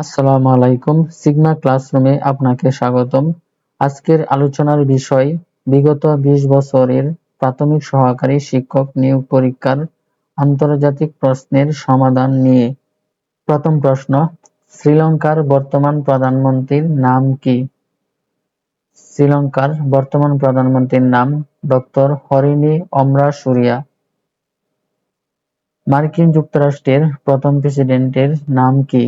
আসসালামু আলাইকুম, সিগমা ক্লাসরুমে আপনাকে স্বাগতম। আজকের আলোচনার বিষয়, বিগত বিশ বছরের প্রাথমিক সহকারী শিক্ষক নিয়োগ পরীক্ষার আন্তর্জাতিক প্রশ্নের সমাধান নিয়ে। প্রথম প্রশ্ন, শ্রীলঙ্কার বর্তমান প্রধানমন্ত্রীর নাম কি? শ্রীলঙ্কার বর্তমান প্রধানমন্ত্রীর নাম ডক্টর হরিণী অমরা সুরিয়া। মার্কিন যুক্তরাষ্ট্রের প্রথম প্রেসিডেন্টের নাম কি?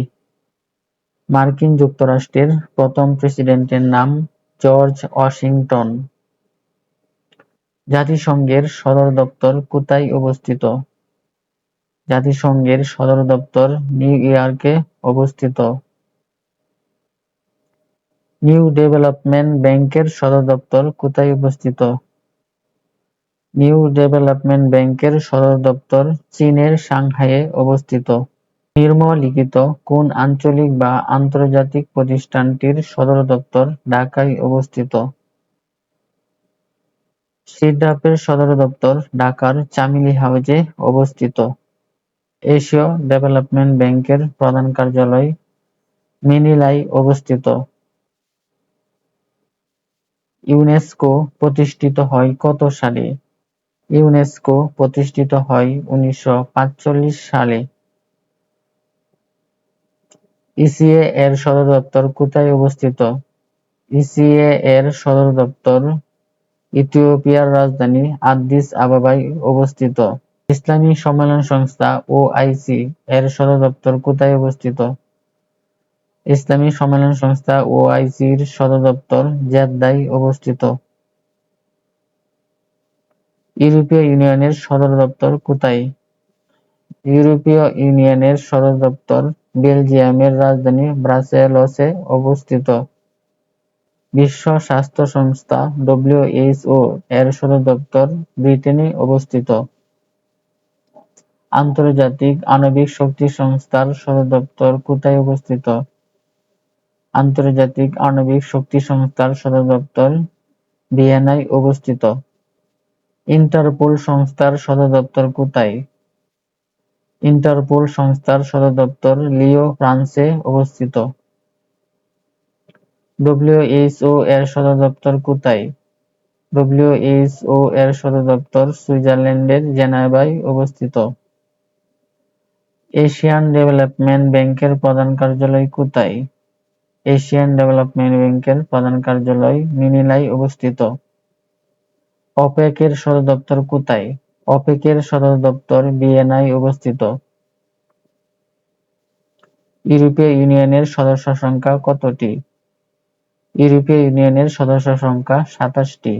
মার্কিন যুক্তরাষ্ট্রের প্রথম প্রেসিডেন্টের নাম জর্জ ওয়াশিংটন। জাতিসংঘের সদর দপ্তর কোথায় অবস্থিত? জাতিসংঘের সদর দপ্তর নিউ ইয়র্কে অবস্থিত। নিউ ডেভেলপমেন্ট ব্যাংকের সদর দপ্তর কোথায় অবস্থিত? নিউ ডেভেলপমেন্ট ব্যাংকের সদর দপ্তর চীনের সাংহাইয়ে অবস্থিত। নিম্নলিখিত কোন আঞ্চলিক বা আন্তর্জাতিক প্রতিষ্ঠানটির সদর দপ্তর ঢাকায় অবস্থিত? সিডাপের সদর দপ্তর ঢাকার চামিলি হাউজে অবস্থিত। এশীয় ডেভেলপমেন্ট ব্যাংকের প্রধান কার্যালয় ম্যানিলায় অবস্থিত। ইউনেস্কো প্রতিষ্ঠিত হয় কত সালে? ইউনেস্কো প্রতিষ্ঠিত হয় উনিশশো পাঁচচল্লিশ সালে। ইসিএ এর সদর দপ্তর কোথায় অবস্থিত? ইসিএ এর সদর দপ্তর ইথিওপিয়ার রাজধানী আদ্দিস আবাবায় অবস্থিত। ইসলামী সম্মেলন সংস্থা ও ওআইসি এর সদর দপ্তর কোথায় অবস্থিত? ইসলামী সম্মেলন সংস্থা ও ওআইসির সদর দপ্তর জেদ্দায় অবস্থিত। ইউরোপীয় ইউনিয়নের সদর দপ্তর কোথায়? ইউরোপীয় ইউনিয়নের সদর দপ্তর বেলজিয়ামের রাজধানী ব্রাসেলসে অবস্থিত। বিশ্ব স্বাস্থ্য সংস্থা ডব্লিউএইচও এর সদর দপ্তর ব্রিটেনে অবস্থিত। আন্তর্জাতিক আণবিক শক্তি সংস্থার সদর দপ্তর কোথায় অবস্থিত? আন্তর্জাতিক আণবিক শক্তি সংস্থার সদর দপ্তর ভিয়েনায় অবস্থিত। ইন্টারপোল সংস্থার সদর দপ্তর কোথায়? ইন্টারপোল সংস্থার সদর দপ্তর লিও, ফ্রান্সে অবস্থিত। ডব্লিউএইচও এর সদর দপ্তর কোথায় ডব্লিউএইচও এর সদর দপ্তর সুইজারল্যান্ডের জেনেভায় অবস্থিত। এশিয়ান ডেভেলপমেন্ট ব্যাংকের প্রধান কার্যালয় কোথায়? এশিয়ান ডেভেলপমেন্ট ব্যাংকের প্রধান কার্যালয় মিনিলায় অবস্থিত। অপেকের সদর দপ্তর কোথায়? অপেকের সদর দপ্তর ভিয়েনায় অবস্থিত। ইউরোপীয় ইউনিয়নের সদস্য সংখ্যা কতটি? ইউরোপীয় ইউনিয়নের সদস্য সংখ্যা সাতাশটি।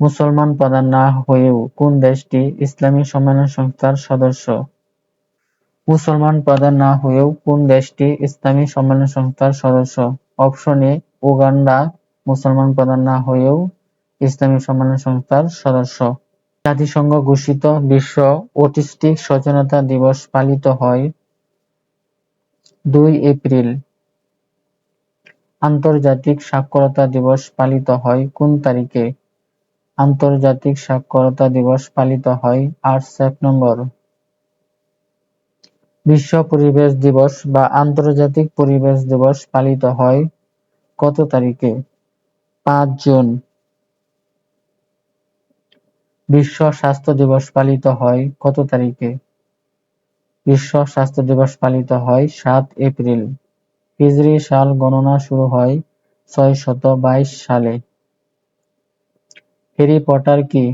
মুসলমান প্রধান না হয়েও কোন দেশটি ইসলামী সম্মেলন সংস্থার সদস্য? মুসলমান প্রধান না হয়েও কোন দেশটি ইসলামী সম্মেলন সংস্থার সদস্য? অপশন এ, উগান্ডা, মুসলমান প্রধান না হয়েও ইসলামী সম্মেলন সংস্থার সদস্য। জাতিসংঘ ঘোষিত বিশ্ব অটিস্টিক সচেতনতা দিবস পালিত হয় দুই এপ্রিল। আন্তর্জাতিক সাক্ষরতা দিবস পালিত হয় কোন তারিখে? আন্তর্জাতিক সাক্ষরতা দিবস পালিত হয় আট সেপ্টেম্বর। বিশ্ব পরিবেশ দিবস বা আন্তর্জাতিক পরিবেশ দিবস পালিত হয় কত তারিখে? পাঁচ জুন। বিশ্ব স্বাস্থ্য দিবস পালিত হয় কত তারিখে? বিশ্ব স্বাস্থ্য দিবস পালিত হয় সাত এপ্রিল। হিজরি সাল গণনা শুরু হয় ছয় শত বাইশ সালে। হ্যারি পটার কি?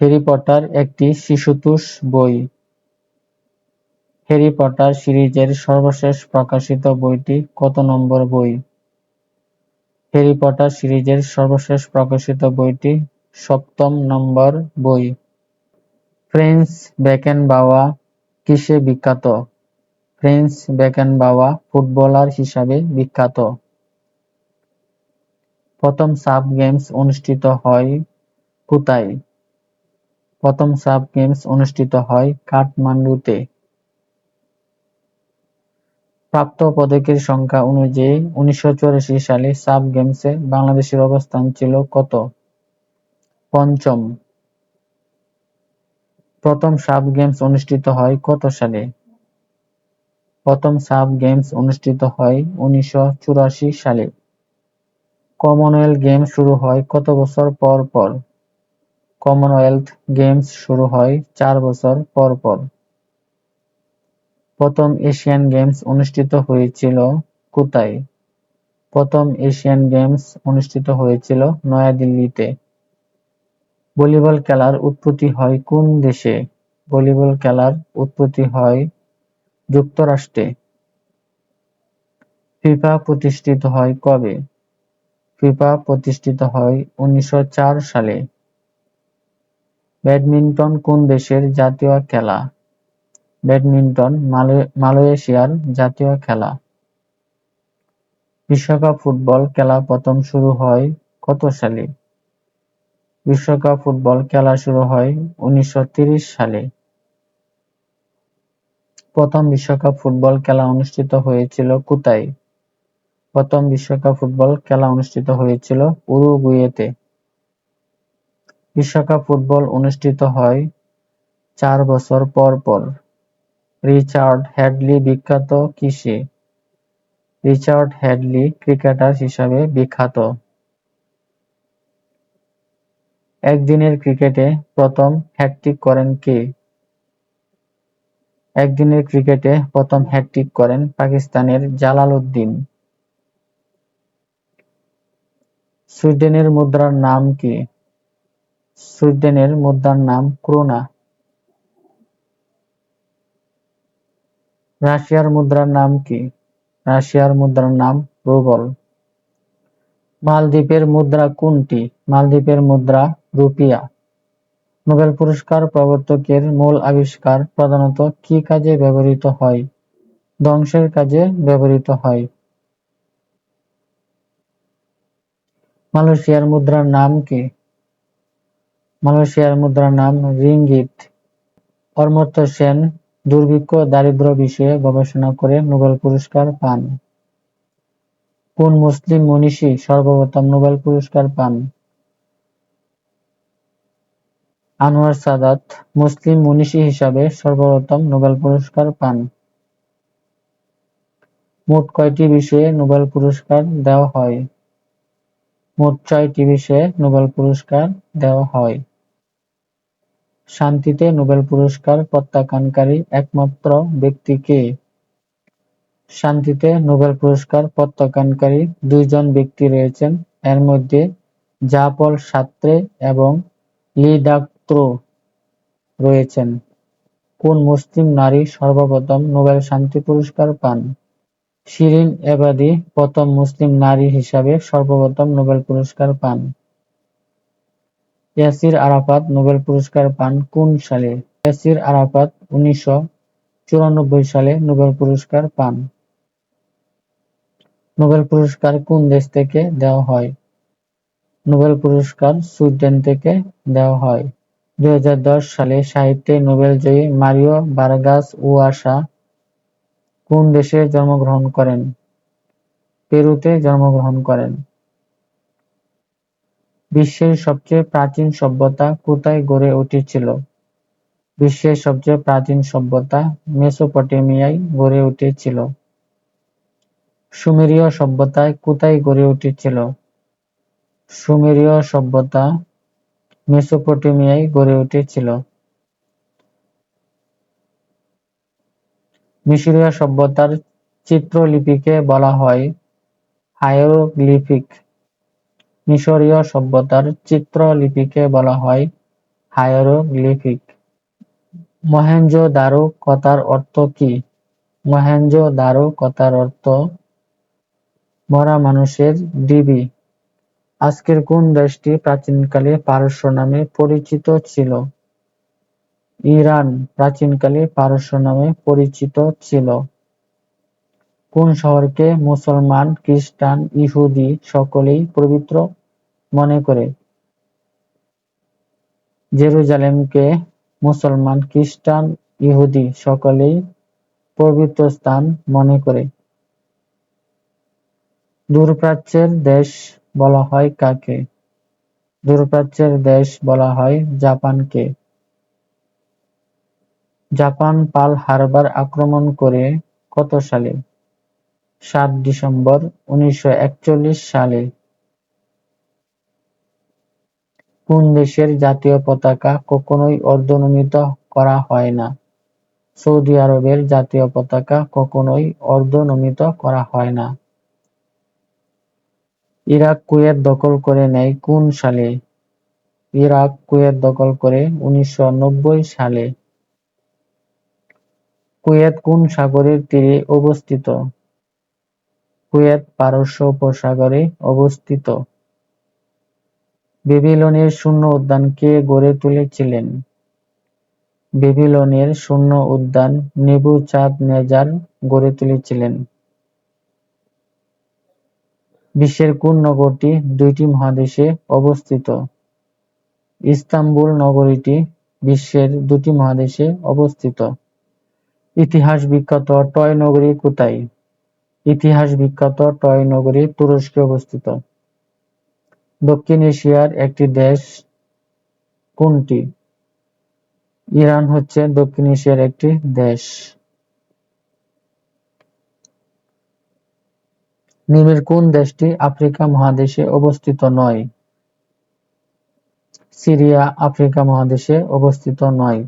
হ্যারি পটার একটি শিশুতোষ বই। হ্যারি পটার সিরিজের সর্বশেষ প্রকাশিত বইটি কত নম্বর বই? হ্যারি পটার সিরিজের সর্বশেষ প্রকাশিত বইটি সপ্তম নম্বর বই। ফ্রেন্স বেকেনবাওয়া কিসে বিখ্যাত? ফ্রেন্স বেকেনবাওয়া ফুটবলার হিসাবে বিখ্যাত। প্রথম সাব গেমস অনুষ্ঠিত হয় কোথায়? প্রথম সাব গেমস অনুষ্ঠিত হয় কাঠমান্ডুতে। প্রাপ্ত পদকের সংখ্যা অনুযায়ী উনিশশো সালে সাব গেমসে বাংলাদেশের অবস্থান ছিল কত? পঞ্চম প্রথম সাব গেমস অনুষ্ঠিত হয় কত সালে প্রথম সাফ গেমস অনুষ্ঠিত হয় উনিশশো চুরাশি সালে। কমনওয়েলথ গেমস শুরু হয় কত বছর পর পর? কমনওয়েলথ গেমস শুরু হয় চার বছর পর পর। প্রথম এশিয়ান গেমস অনুষ্ঠিত হয়েছিল কোথায়? প্রথম এশিয়ান গেমস অনুষ্ঠিত হয়েছিল নয়াদিল্লিতে। ভলিবল খেলার উৎপত্তি হয় কোন দেশে? ভলিবল খেলার উৎপত্তি হয় যুক্তরাষ্ট্রে। ফিফা প্রতিষ্ঠিত হয় কবে? ফিফা প্রতিষ্ঠিত হয় উনিশশো চার সালে। ব্যাডমিন্টন কোন দেশের জাতীয় খেলা? ব্যাডমিন্টন মালয়েশিয়ার জাতীয় খেলা। বিশ্বকাপ ফুটবল খেলা প্রথম শুরু হয় কত সালে? বিশ্বকাপ ফুটবল খেলা শুরু হয় উনিশশো সালে। প্রথম বিশ্বকাপ ফুটবল খেলা অনুষ্ঠিত হয়েছিল কোথায়? প্রথম বিশ্বকাপ ফুটবল খেলা অনুষ্ঠিত হয়েছিল উরুগুয়েতে। বিশ্বকাপ ফুটবল অনুষ্ঠিত হয় চার বছর পর পর। রিচার্ড হ্যাডলি বিখ্যাত কিসে? রিচার্ড হ্যাডলি ক্রিকেটার হিসাবে বিখ্যাত। একদিনের ক্রিকেটে প্রথম হ্যাট্রিক করেন কে? একদিনের ক্রিকেটে প্রথম হ্যাট্রিক করেন পাকিস্তানের জালাল উদ্দিন। সুইডেনের মুদ্রার নাম কি? সুইডেনের মুদ্রার নাম ক্রোনা। রাশিয়ার মুদ্রার নাম কি? রাশিয়ার মুদ্রার নাম রুবল। মালদ্বীপের মুদ্রা কোনটি? মালদ্বীপের মুদ্রা রুপিয়া। নোবেল পুরস্কার প্রবর্তকের মূল আবিষ্কার প্রধানত কি কাজে ব্যবহৃত হয়? ধ্বংসের কাজে ব্যবহৃত হয়। মালয়েশিয়ার মুদ্রার নাম কি? মালয়েশিয়ার মুদ্রার নাম রিঙ্গিত। অমর্ত্য সেন দুর্ভিক্ষ দারিদ্র্য বিষয়ে গবেষণা করে নোবেল পুরস্কার পান। কোন মুসলিম মনীষী সর্বপ্রথম নোবেল পুরস্কার পান? আনোয়ার সাদাত মুসলিম মনীষী হিসাবে সর্বপ্রথম নোবেল পুরস্কার পান। মোট কয়টি বিষয়ে নোবেল পুরস্কার দেওয়া হয়? মোট ছয়টি বিষয়ে নোবেল পুরস্কার দেওয়া হয়। শান্তিতে নোবেল পুরস্কার প্রত্যাখ্যানকারী একমাত্র ব্যক্তি কে? শান্তিতে নোবেল পুরস্কার প্রত্যাখ্যানকারী দুইজন ব্যক্তি রয়েছেন, এর মধ্যে জ্যাঁ-পল সার্ত্রে এবং লি ডাক-থো রয়েছেন। কোন মুসলিম নারী সর্বপ্রথম নোবেল শান্তি পুরস্কার পান? শিরিন এবাদি প্রথম মুসলিম নারী হিসাবে সর্বপ্রথম নোবেল পুরস্কার পান। ইয়াসির আরাফাত নোবেল পুরস্কার পান কোন সালে? ইয়াসির আরাফাত উনিশশো চুরানব্বই সালে নোবেল পুরস্কার পান। নোবেল পুরস্কার কোন দেশ থেকে দেওয়া হয়? নোবেল পুরস্কার সুইডেন থেকে দেওয়া হয়। দুই হাজার দশ সালে সাহিত্যে নোবেলজয়ী মারিও ভার্গাস ল্যোসা কোন দেশে জন্মগ্রহণ করেন? পেরুতে জন্মগ্রহণ করেন। বিশ্বের সবচেয়ে প্রাচীন সভ্যতা কোথায় গড়ে উঠেছিল? বিশ্বের সবচেয়ে প্রাচীন সভ্যতা মেসোপটেমিয়ায় গড়ে উঠেছিল। সুমেরীয় সভ্যতা কোথায় গড়ে উঠেছিল? সুমেরীয় সভ্যতা মেসোপটেমিয়ায় গড়ে উঠেছিল। মিশরীয় সভ্যতার চিত্রলিপিকে বলা হয় হায়েরোগ্লিফিক। মিশরীয় সভ্যতার চিত্রলিপিকে বলা হয় হায়েরোগ্লিফিক। মহেঞ্জো-দারো কথার অর্থ কী? মহেঞ্জো-দারো কথার অর্থ, মরা মানুষের ঢিবি। আজকের কোন দেশটি প্রাচীনকালে পারস্য নামে পরিচিত ছিল? ইরান প্রাচীনকালে পারস্য নামে পরিচিত ছিল। কোন শহরকে মুসলমান, খ্রিস্টান, ইহুদি সকলেই পবিত্র মনে করে? জেরুজালেমকে মুসলমান, খ্রিস্টান, ইহুদি সকলেই পবিত্র স্থান মনে করে। দূরপ্রাচ্যের দেশ হয় কাকে? দূরপ্রাচ্যের দেশ বলা হয় জাপানকে। জাপান পার্ল হারবার আক্রমণ করে কত সালে সাত ডিসেম্বর উনিশশো একচল্লিশ সালে কোন দেশের জাতীয় পতাকা কখনোই অর্ধনমিত করা হয় না সৌদি আরবের জাতীয় পতাকা কখনোই অর্ধনমিত করা হয় না ইরাক কুয়েত দখল করে নেয় কোন সালে? ইরাক কুয়েত দখল করে উনিশশো নব্বই সালে। কুয়েত কোন সাগরের তীরে অবস্থিত? কুয়েত পারস্য উপসাগরে অবস্থিত। বেবিলনের শূন্য উদ্যান কে গড়ে তুলেছিলেন? বেবিলনের শূন্য উদ্যান নেবু চাঁদ নেজার গড়ে তুলেছিলেন। বিশ্বের কোন নগরটি দুইটি মহাদেশে অবস্থিত? ইস্তাম্বুল নগরীটি বিশ্বের দুটি মহাদেশে অবস্থিত। ইতিহাস বিখ্যাত টয় নগরী কোথায়? ইতিহাস বিখ্যাত টয় নগরী তুরস্কে অবস্থিত। দক্ষিণ এশিয়ার একটি দেশ কোনটি? ইরান হচ্ছে দক্ষিণ এশিয়ার একটি দেশ। নিম্নের কোন দেশটি আফ্রিকা মহাদেশে অবস্থিত নয়? সিরিয়া আফ্রিকা মহাদেশে অবস্থিত নয়।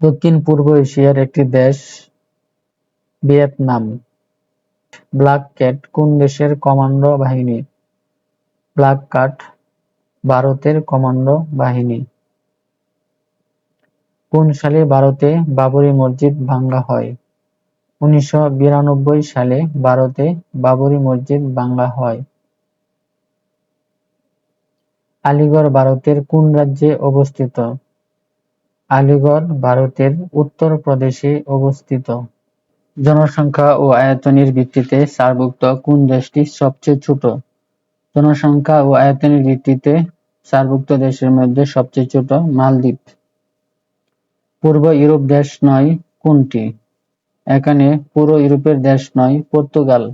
দক্ষিণ পূর্ব এশিয়ার একটি দেশ ভিয়েতনাম। ব্ল্যাক ক্যাট কোন দেশের কমান্ডো বাহিনী? ব্ল্যাক কাট ভারতের কমান্ডো বাহিনী। কোন সালে ভারতে বাবরি মসজিদ ভাঙ্গা হয়? উনিশশো বিরানব্বই সালে ভারতে বাবরি মসজিদ ভাঙ্গা হয়। আলিগড় ভারতের কোন রাজ্যে অবস্থিত? আলিগড় ভারতের উত্তর প্রদেশে অবস্থিত। জনসংখ্যা ও আয়তনের ভিত্তিতে সার্কভুক্ত কোন দেশটি সবচেয়ে ছোট? জনসংখ্যা ও আয়তনের ভিত্তিতে সার্কভুক্ত দেশের মধ্যে সবচেয়ে ছোট মালদ্বীপ। পূর্ব ইউরোপ দেশ নয়, কোনটি? এখানে পুরো ইউরোপের দেশ নয়, পর্তুগাল।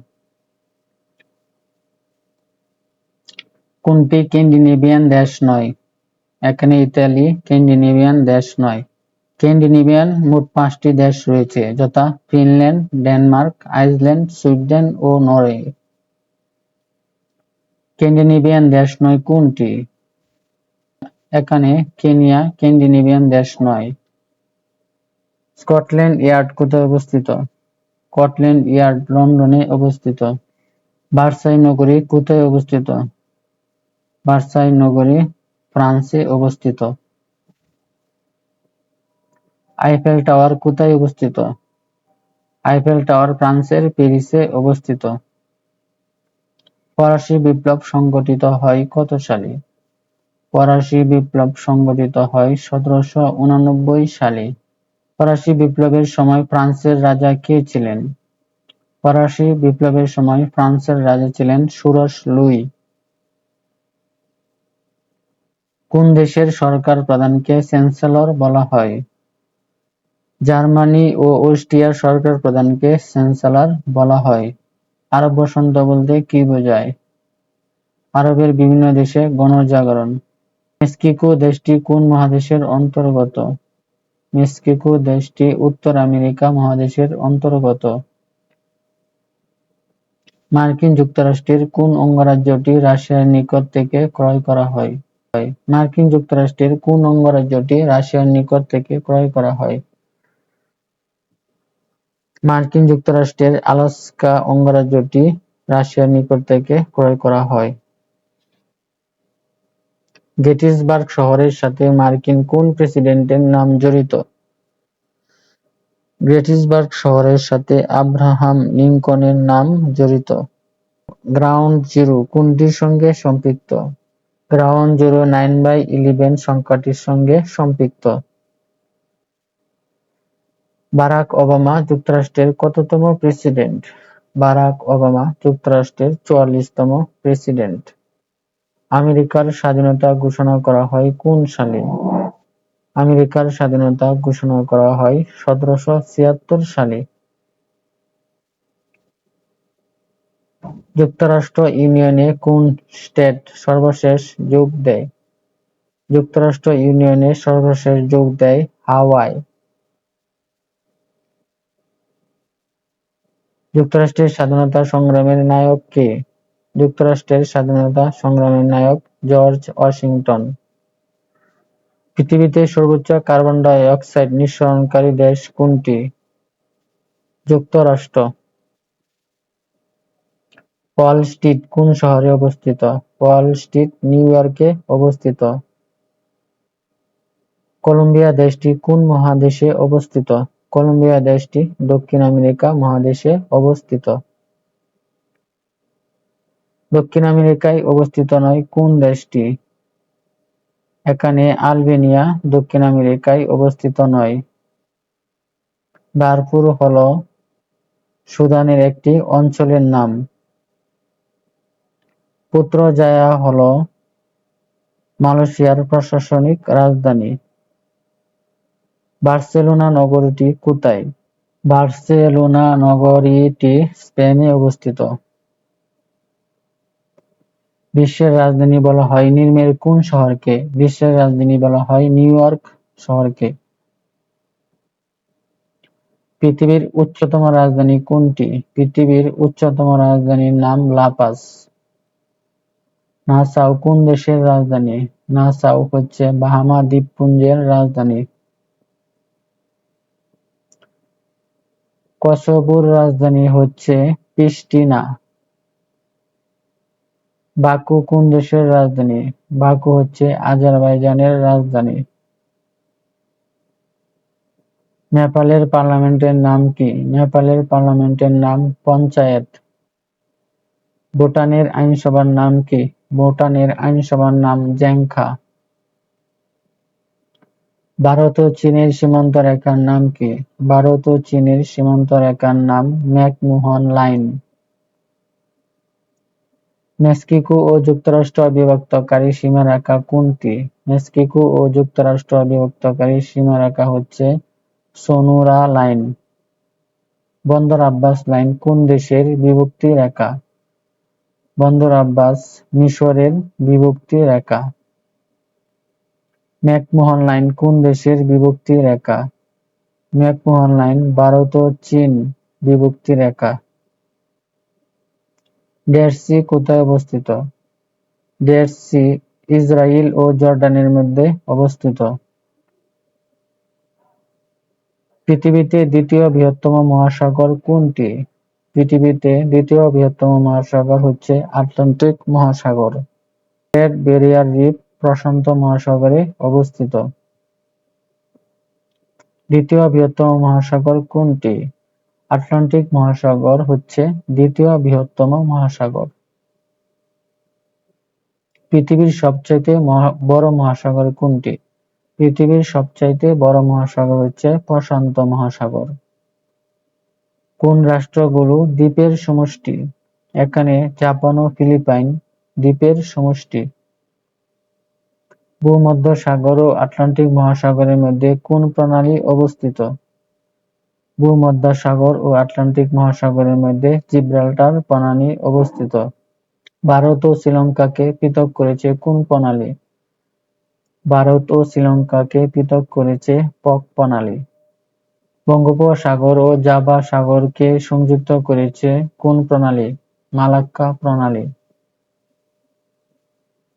কোনটি স্ক্যান্ডিনেভিয়ান দেশ নয়? এখানে ইতালি স্ক্যান্ডিনেভিয়ান দেশ নয়। স্ক্যান্ডিনেভিয়ান মোট পাঁচটি দেশ রয়েছে, যথা ফিনল্যান্ড, ডেনমার্ক, আইসল্যান্ড, সুইডেন ও নরওয়ে। স্ক্যান্ডিনেভিয়ান দেশ নয় কোনটি? এখানে কেনিয়া স্ক্যান্ডিনেভিয়ান দেশ নয়। স্কটল্যান্ড ইয়ার্ড কোথায় অবস্থিত? স্কটল্যান্ড ইয়ার্ড লন্ডনে অবস্থিত। ভার্সাই নগরী কোথায় অবস্থিত? ভার্সাই নগরী ফ্রান্সে অবস্থিত। আইফেল টাওয়ার কোথায় অবস্থিত? আইফেল টাওয়ার ফ্রান্সের প্যারিসে অবস্থিত। ফরাসি বিপ্লব সংগঠিত হয় কত সালে? ফরাসি বিপ্লব সংগঠিত হয় সতেরোশো উনানব্বই সালে। ফরাসি বিপ্লবের সময় ফ্রান্সের রাজা কে ছিলেন? ফরাসি বিপ্লবের সময় ফ্রান্সের রাজা ছিলেন ষোড়শ লুই। কোন দেশের সরকার প্রধানকে চ্যান্সেলর বলা হয়? জার্মানি ও অস্ট্রিয়ার সরকার প্রধানকে চ্যান্সেলর বলা হয়। আরব বসন্ত বলতে কি বোঝায়? আরবের বিভিন্ন দেশে গণজাগরণ। মেক্সিকো দেশটি কোন মহাদেশের অন্তর্গত? মেক্সিকো দেশটি উত্তর আমেরিকা মহাদেশের অন্তর্গত। মার্কিন যুক্তরাষ্ট্রের কোন অঙ্গরাজ্যটি রাশিয়ার নিকট থেকে ক্রয় করা হয়? মার্কিন যুক্তরাষ্ট্রের কোন অঙ্গরাজ্যটি রাশিয়ার নিকট থেকে ক্রয় করা হয়? মার্কিন যুক্তরাষ্ট্রের আলাস্কা অঙ্গরাজ্যটি রাশিয়ার নিকট থেকে ক্রয় করা হয়। গেটিসবার্গ শহরের সাথে মার্কিন কোন প্রেসিডেন্টের নাম জড়িত? গেটিসবার্গ শহরের সাথে আব্রাহাম লিঙ্কনের নাম জড়িত। গ্রাউন্ড জিরো কোনটির সঙ্গে সম্পৃক্ত? Ground zero nine by eleven সংখ্যাটির সঙ্গে সম্পৃক্ত। বারাক ওবামা যুক্তরাষ্ট্রের কততম প্রেসিডেন্ট? বারাক ওবামা যুক্তরাষ্ট্রের চুয়াল্লিশতম প্রেসিডেন্ট। আমেরিকার স্বাধীনতা ঘোষণা করা হয় কোন সালে? আমেরিকার স্বাধীনতা ঘোষণা করা হয় সতেরোশো ছিয়াত্তর সালে। যুক্তরাষ্ট্র ইউনিয়নে কোন স্টেট সর্বশেষ যোগ দেয়? যুক্তরাষ্ট্র ইউনিয়নে সর্বশেষ যোগ দেয় হাওয়াই। যুক্তরাষ্ট্রের স্বাধীনতা সংগ্রামের নায়ক কে? যুক্তরাষ্ট্রের স্বাধীনতা সংগ্রামের নায়ক জর্জ ওয়াশিংটন। পৃথিবীতে সর্বোচ্চ কার্বন ডাই অক্সাইড নিঃসরণকারী দেশ কোনটি? যুক্তরাষ্ট্র। ওয়াল স্ট্রিট কোন শহরে অবস্থিত? ওয়াল স্ট্রিট নিউ ইয়র্কে অবস্থিত। কলম্বিয়া দেশটি কোন মহাদেশে অবস্থিত? কলম্বিয়া দেশটি দক্ষিণ আমেরিকা মহাদেশে অবস্থিত। দক্ষিণ আমেরিকায় অবস্থিত নয়, কোন দেশটি? এখানে আলবেনিয়া দক্ষিণ আমেরিকায় অবস্থিত নয়। দারফুর হল সুদানের একটি অঞ্চলের নাম। পুত্রজায়া হল মালয়েশিয়ার প্রশাসনিক রাজধানী। বার্সেলোনা নগরীটি কোথায়? বার্সেলোনা নগরীটি স্পেনে অবস্থিত। বিশ্বের রাজধানী বলা হয় নিম্নের কোন শহরকে? বিশ্বের রাজধানী বলা হয় নিউ ইয়র্ক শহরকে। পৃথিবীর উচ্চতম রাজধানী কোনটি? পৃথিবীর উচ্চতম রাজধানীর নাম লাপাস। নাসাউ কোন দেশের রাজধানী? নাসাউ হচ্ছে বাহামা দ্বীপপুঞ্জের রাজধানী। কসোভোর রাজধানী হচ্ছে প্রিস্টিনা। বাকু কোন দেশের রাজধানী? বাকু হচ্ছে আজারবাইজানের রাজধানী। নেপালের পার্লামেন্টের নাম কি? নেপালের পার্লামেন্টের নাম পঞ্চায়েত। ভুটানের আইনসভার নাম কি? ভুটানের আইনসভার নাম জ্যাংখা। ভারত ও চীনের সীমান্ত রেখার নাম কি? ভারত ও চীনের সীমান্ত রেখার নাম ম্যাকমোহন লাইন। মেক্সিকো ও যুক্তরাষ্ট্র বিভক্তকারী সীমারেখা কোনটি? মেক্সিকো ও যুক্তরাষ্ট্র বিভক্তকারী সীমারেখা হচ্ছে সোনুরা লাইন। বন্দর আব্বাস লাইন কোন দেশের বিভক্তি রেখা? বন্দর আব্বাস মিশরের বিভক্তি রেখা। ম্যাকমোহন লাইন কোন দেশের বিভক্তি রেখা? ম্যাকমোহন লাইন ভারত ও চীন বিভক্তি রেখা। ডেড সি কোথায় অবস্থিত? ডেড সি ইসরায়েল ও জর্ডানের মধ্যে অবস্থিত। পৃথিবীতে দ্বিতীয় বৃহত্তম মহাসাগর কোনটি? পৃথিবীতে দ্বিতীয় বৃহত্তম মহাসাগর হচ্ছে আটলান্টিক মহাসাগর। গ্রেট ব্যারিয়ার রিফ প্রশান্ত মহাসাগরে অবস্থিত। দ্বিতীয় বৃহত্তম মহাসাগর কোনটি? আটলান্টিক মহাসাগর হচ্ছে দ্বিতীয় বৃহত্তম মহাসাগর। পৃথিবীর সবচাইতে বড় মহাসাগর কোনটি? পৃথিবীর সবচাইতে বড় মহাসাগর হচ্ছে প্রশান্ত মহাসাগর। কোন রাষ্ট্রগুলো দ্বীপের সমষ্টি? এখানে জাপান ও ফিলিপাইন দ্বীপের সমষ্টি। ভূমধ্যসাগর ও আটলান্টিক মহাসাগরের মধ্যে কোন প্রণালী অবস্থিত? ভূমধ্যসাগর ও আটলান্টিক মহাসাগরের মধ্যে জিব্রাল্টার প্রণালী অবস্থিত। ভারত ও শ্রীলঙ্কাকে পৃথক করেছে কোন প্রণালী? ভারত ও শ্রীলঙ্কাকে পৃথক করেছে পক প্রণালী। বঙ্গোপসাগর ও জাভা সাগরকে সংযুক্ত করেছে কোন প্রণালী? মালাক্কা প্রণালী।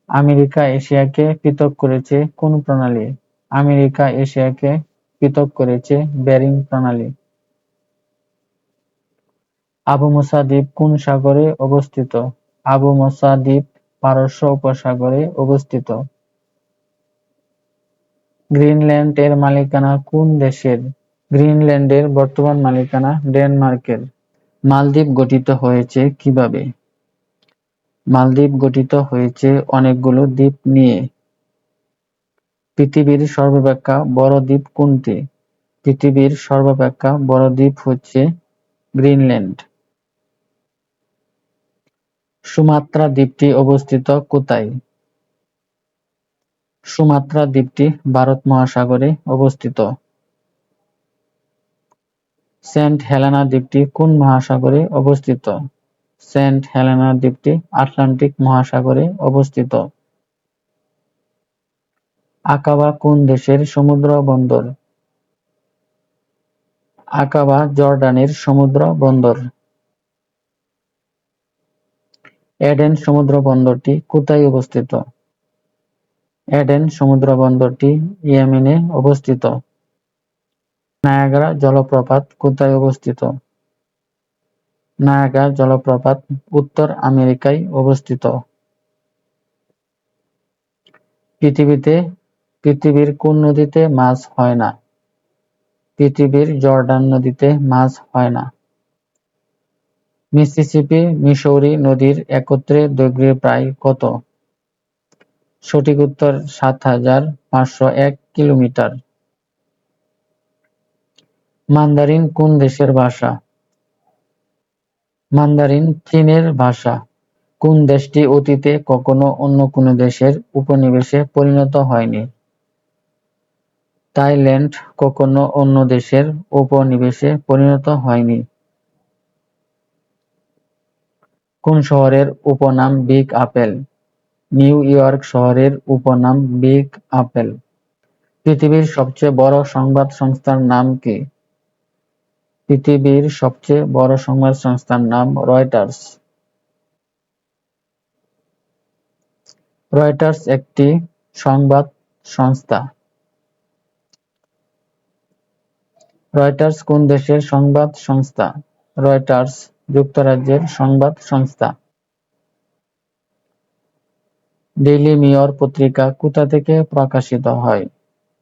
আমেরিকা এশিয়াকে পৃথক করেছে কোন প্রণালী? আমেরিকা এশিয়াকে পৃথক করেছে বেরিং প্রণালী। আবু মুসা দ্বীপ কোন সাগরে অবস্থিত? আবু মুসা দ্বীপ পারস্য উপসাগরে অবস্থিত। গ্রিনল্যান্ড এর মালিকানা কোন দেশের? গ্রিনল্যান্ডের বর্তমান মালিকানা ডেনমার্কের। মালদ্বীপ গঠিত হয়েছে কীভাবে? মালদ্বীপ গঠিত হয়েছে অনেকগুলো দ্বীপ নিয়ে। পৃথিবীর সর্বাপেক্ষা বড় দ্বীপ কোনটি? পৃথিবীর সর্বাপেক্ষা বড় দ্বীপ হচ্ছে গ্রিনল্যান্ড। সুমাত্রা দ্বীপটি অবস্থিত কোথায়? সুমাত্রা দ্বীপটি ভারত মহাসাগরে অবস্থিত। সেন্ট হেলেনা দ্বীপটি কোন মহাসাগরে অবস্থিত? সেন্ট হেলেনা দ্বীপটি আটলান্টিক মহাসাগরে অবস্থিত। আকাবা কোন দেশের সমুদ্র বন্দর? আকাবা জর্ডানের সমুদ্র বন্দর। এডেন সমুদ্রবন্দরটি কোথায় অবস্থিত? এডেন সমুদ্রবন্দরটি ইয়েমেনে অবস্থিত। নায়াগ্রা জলপ্রপাত কোথায় অবস্থিত? নায়াগ্রা জলপ্রপাত উত্তর আমেরিকায় অবস্থিত। পৃথিবীতে পৃথিবীর কোন নদীতে মাছ হয় না? পৃথিবীর জর্ডান নদীতে মাছ হয় না। মিসিসিপি মিসৌরি নদীর একত্রে দৈর্ঘ্য প্রায় কত? সঠিক উত্তর সাত হাজার পাঁচশো এক কিলোমিটার। মান্দারিন কোন দেশের ভাষা? মান্দারিন চীনের ভাষা। কোন দেশটি অতীতে কখনো অন্য কোন দেশের উপনিবেশে পরিণত হয়নি? থাইল্যান্ড কখনো অন্য দেশের উপনিবেশে পরিণত হয়নি। কোন শহরের উপনাম বিগ আপেল? নিউ ইয়র্ক শহরের উপনাম বিগ আপেল। পৃথিবীর সবচেয়ে বড় সংবাদ সংস্থার নাম কি? পৃথিবীর সবচেয়ে বড় সংবাদ সংস্থার নাম রয়টার্স। রয়টার্স একটি সংবাদ সংস্থা। রয়টার্স কোন দেশের সংবাদ সংস্থা? রয়টার্স যুক্তরাজ্যের সংবাদ সংস্থা। ডেইলি মিরর পত্রিকা কোথা থেকে প্রকাশিত হয়?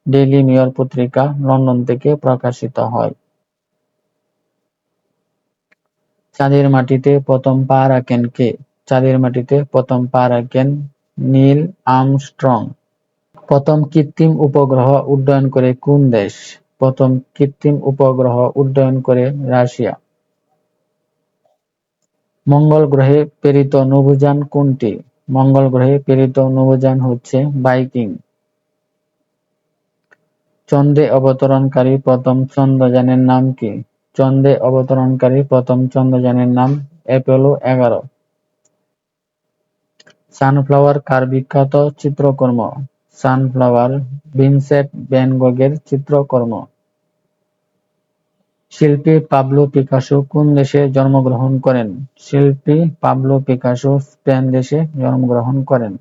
ডেইলি মিরর পত্রিকা লন্ডন থেকে প্রকাশিত হয়। চাঁদের মাটিতে প্রথম পা রাখেন কে? চাঁদের মাটিতে প্রথম পা রাখেন নীল আর্মস্ট্রং। প্রথম কৃত্রিম উপগ্রহ উড্ডয়ন করে কোন দেশ? প্রথম কৃত্রিম উপগ্রহ উড্ডয়ন করে রাশিয়া। মঙ্গল গ্রহে প্রেরিত নভোযান কোনটি? মঙ্গল গ্রহে প্রেরিত নভোযান হচ্ছে ভাইকিং। চন্দ্রে অবতরণকারী প্রথম চন্দ্রযানের নাম কি? চন্দ্রে অবতরণকারী প্রথম চন্দ্রযানের নাম অ্যাপোলো এগারো। সানফ্লাওয়ার কার বিখ্যাত চিত্রকর্ম? সানফ্লাওয়ার ভিনসেন্ট ভ্যান গগের চিত্রকর্ম। শিল্পী পাবলো পিকাসো কোন দেশে জন্মগ্রহণ করেন? শিল্পী পাবলো পিকাসো স্পেন দেশে জন্মগ্রহণ করেন।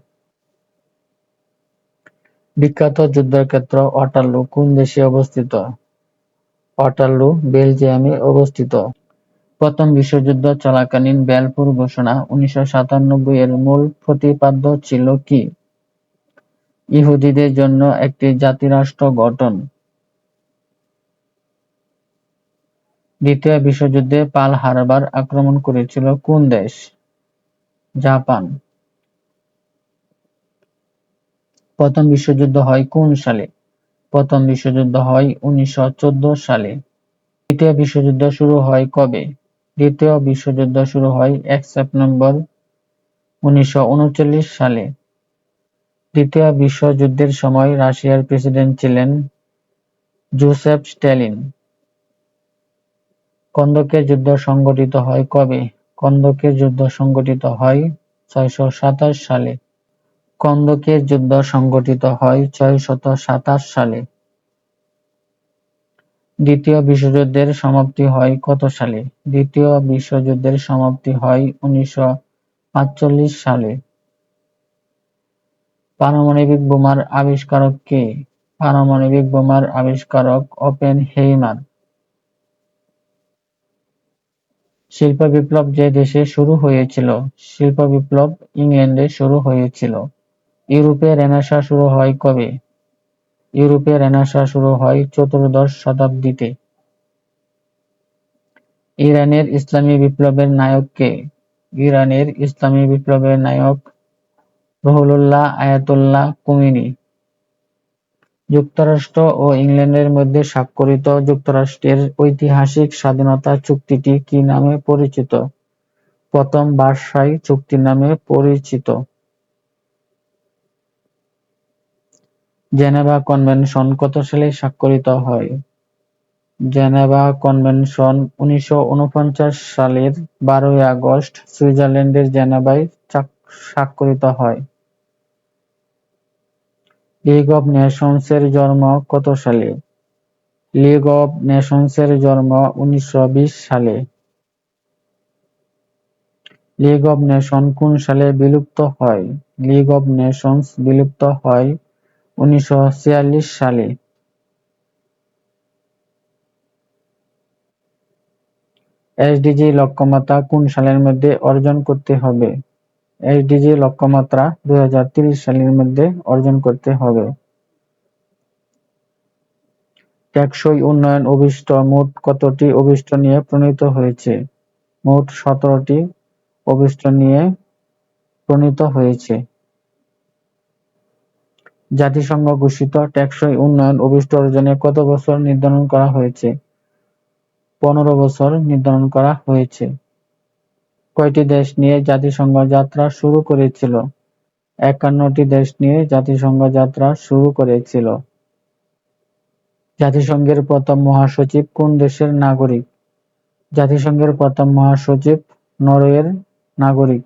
বিখ্যাত যুদ্ধক্ষেত্র ওয়াটারলু কোন দেশে অবস্থিত? ওয়াটারলু বেলজিয়ামে অবস্থিত। প্রথম বিশ্বযুদ্ধ চলাকালীন বেলফোর ঘোষণা উনিশশো সাতানব্বই এর মূল প্রতিপাদ্য ছিল কি? ইহুদিদের জন্য একটি জাতিরাষ্ট্র গঠন। দ্বিতীয় বিশ্বযুদ্ধে পার্ল হারবার আক্রমণ করেছিল কোন দেশ? জাপান। প্রথম বিশ্বযুদ্ধ হয় কোন সালে? প্রথম বিশ্বযুদ্ধ হয় উনিশশো চোদ্দ সালে। দ্বিতীয় বিশ্বযুদ্ধ শুরু হয় কবে? দ্বিতীয় বিশ্বযুদ্ধ শুরু হয় এক সেপ্টেম্বর উনিশশো উনচল্লিশ সালে। দ্বিতীয় বিশ্বযুদ্ধের সময় রাশিয়ার প্রেসিডেন্ট ছিলেন জোসেফ স্ট্যালিন। কন্দকের যুদ্ধ সংঘটিত হয় কবে? কন্দকের যুদ্ধ সংঘটিত হয় ছয়শো সাতাশ সালে। কন্দকের যুদ্ধ সংঘটিত হয় ছয়শত সাতাশ সালে। দ্বিতীয় বিশ্বযুদ্ধের সমাপ্তি হয় কত সালে? দ্বিতীয় বিশ্বযুদ্ধের সমাপ্তি হয় উনিশশো সালে। পারমাণবিক বোমার আবিষ্কারক কে? পারমাণবিক বোমার আবিষ্কারক ওপেনহেইমার। শিল্প বিপ্লব যে দেশে শুরু হয়েছিল? শিল্প বিপ্লব ইংল্যান্ডে শুরু হয়েছিল। ইউরোপে রেনেসাঁ শুরু হয় কবে? ইউরোপে রেনেসাঁ শুরু হয় চতুর্দশ শতাব্দীতে। ইরানের ইসলামী বিপ্লবের নায়ক কে? ইরানের ইসলামী বিপ্লবের নায়ক রুহুল্লাহ আয়াতুল্লাহ খুমেনি। যুক্তরাষ্ট্র ও ইংল্যান্ডের মধ্যে স্বাক্ষরিত যুক্তরাষ্ট্রের ঐতিহাসিক স্বাধীনতা চুক্তিটি কি নামে পরিচিত? প্রথম ভার্সাই চুক্তি নামে পরিচিত। জেনেভা কনভেনশন কত সালে স্বাক্ষরিত হয়? জেনেভা কনভেনশন উনিশশো উনপঞ্চাশ সালের বারোই আগস্ট সুইজারল্যান্ডের জেনেভায় স্বাক্ষরিত হয়। লিগ অব নেশনসের জন্ম কত সালে? লিগ অব নেশনসের জন্ম উনিশশো বিশ সালে। লীগ অব নেশন কোন সালে বিলুপ্ত হয় লীগ অব নেশনস বিলুপ্ত হয় উনিশশো সালে এসডিজি লক্ষ্যমাত্রা কোন সালের মধ্যে অর্জন করতে হবে এসডিজি লক্ষ্যমাত্রা দুই হাজার তিরিশ সালের মধ্যে অর্জন করতে হবে। টেকসই উন্নয়ন অভিষ্ট মোট কতটি অভিষ্ট নিয়ে প্রণীত হয়েছে? মোট সতেরোটি অভিষ্ট নিয়ে প্রণীত হয়েছে। জাতিসংঘ ঘোষিত টেকসই উন্নয়ন অভিষ্ট অর্জনে কত বছর নির্ধারণ করা হয়েছে? পনেরো বছর নির্ধারণ করা হয়েছে। কয়টি দেশ নিয়ে জাতিসংঘ যাত্রা শুরু করেছিল? একান্নটি দেশ নিয়ে জাতিসংঘ যাত্রা শুরু করেছিল। জাতিসংঘের প্রথম মহাসচিব কোন দেশের নাগরিক? জাতিসংঘের প্রথম মহাসচিব নরওয়ের নাগরিক।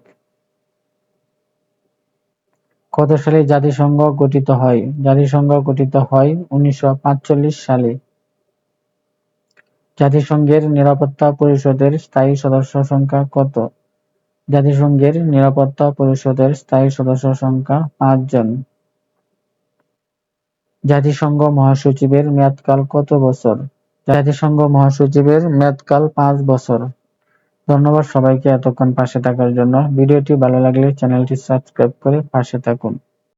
কত সালে জাতিসংঘ গঠিত হয়? জাতিসংঘ গঠিত হয় উনিশশো সালে। জাতিসংঘের নিরাপত্তা পরিষদের স্থায়ী সদস্য সংখ্যা কত? জাতিসংঘের নিরাপত্তা পরিষদের স্থায়ী সদস্য সংখ্যা পাঁচ জন। জাতিসংঘ মহাসচিবের মেয়াদকাল কত বছর? জাতিসংঘ মহাসচিবের মেয়াদকাল পাঁচ বছর। ধন্যবাদ সবাইকে এতক্ষণ পাশে থাকার জন্য। ভিডিওটি ভালো লাগলে চ্যানেলটি সাবস্ক্রাইব করে পাশে থাকুন।